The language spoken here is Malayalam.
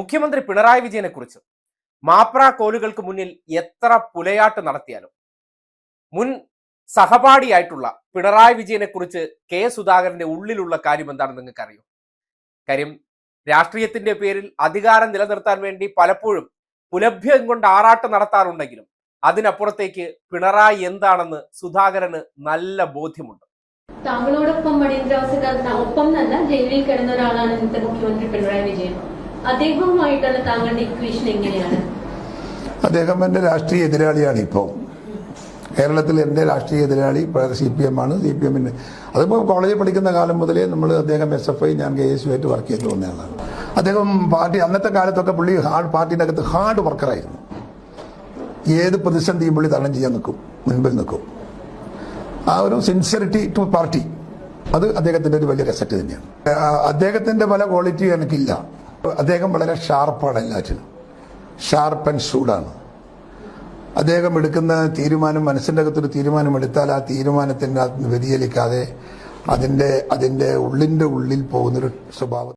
മുഖ്യമന്ത്രി പിണറായി വിജയനെ കുറിച്ച് മാപ്ര കോലുകൾക്ക് മുന്നിൽ എത്ര പുലയാട്ട് നടത്തിയാലും മുൻ സഹപാഠിയായിട്ടുള്ള പിണറായി വിജയനെ കുറിച്ച് കെ സുധാകരന്റെ ഉള്ളിലുള്ള കാര്യം എന്താണെന്ന് നിങ്ങൾക്ക് അറിയോ കാര്യം രാഷ്ട്രീയത്തിന്റെ പേരിൽ അധികാരം നിലനിർത്താൻ വേണ്ടി പലപ്പോഴും പുലഭ്യം കൊണ്ട് ആറാട്ടം നടത്താറുണ്ടെങ്കിലും അതിനപ്പുറത്തേക്ക് പിണറായി എന്താണെന്ന് സുധാകരന് നല്ല ബോധ്യമുണ്ട്. താങ്കളോടൊപ്പം അടിയന്തരാവസ്ഥക്കാലത്ത് ഒപ്പം തന്നെ ജയിലിൽ കിടന്ന ഒരാളാണ് ഇന്നത്തെ മുഖ്യമന്ത്രി പിണറായി വിജയൻ. അദ്ദേഹവുമായിട്ടുള്ള താങ്കളുടെ ഇക്വേഷൻ എങ്ങനെയാണ്? അദ്ദേഹം എന്റെ രാഷ്ട്രീയ എതിരാളിയാണ് ഇപ്പോൾ. കേരളത്തിൽ എന്റെ രാഷ്ട്രീയ എതിരാളി സി പി എം ആണ്. സി പി എമ്മിന് അതിപ്പോൾ കോളേജിൽ പഠിക്കുന്ന കാലം മുതലേ നമ്മൾ അദ്ദേഹം എസ് എഫ് ഐ ഞാൻ കെ എസ് യു ആയിട്ട് വർക്ക് ചെയ്തു വന്നതാണ് അദ്ദേഹം പാർട്ടി അന്നത്തെ കാലത്തൊക്കെ പുള്ളി ഹാർഡ് പാർട്ടിന്റെ അകത്ത് ഹാർഡ് വർക്കറായിരുന്നു ഏത് പ്രതിസന്ധിയും പുള്ളി തരണം ചെയ്യാൻ നിൽക്കും മുൻപിൽ നിൽക്കും. ആ ഒരു സിൻസിയറിറ്റി ടു പാർട്ടി അത് അദ്ദേഹത്തിന്റെ ഒരു വലിയ റെസെറ്റ് തന്നെയാണ്. അദ്ദേഹത്തിന്റെ പല ക്വാളിറ്റി എനിക്കില്ല അദ്ദേഹം വളരെ ഷാർപ്പാണ് എല്ലാറ്റിനും. ഷാർപ്പ് ആൻഡ് ഷൂഡാണ് അദ്ദേഹം എടുക്കുന്ന തീരുമാനം മനസ്സിന്റെ അകത്തൊരു തീരുമാനം എടുത്താൽ ആ തീരുമാനത്തിന്റെ വ്യതിചലിക്കാതെ അതിന്റെ അതിന്റെ ഉള്ളിന്റെ ഉള്ളിൽ പോകുന്നൊരു സ്വഭാവം.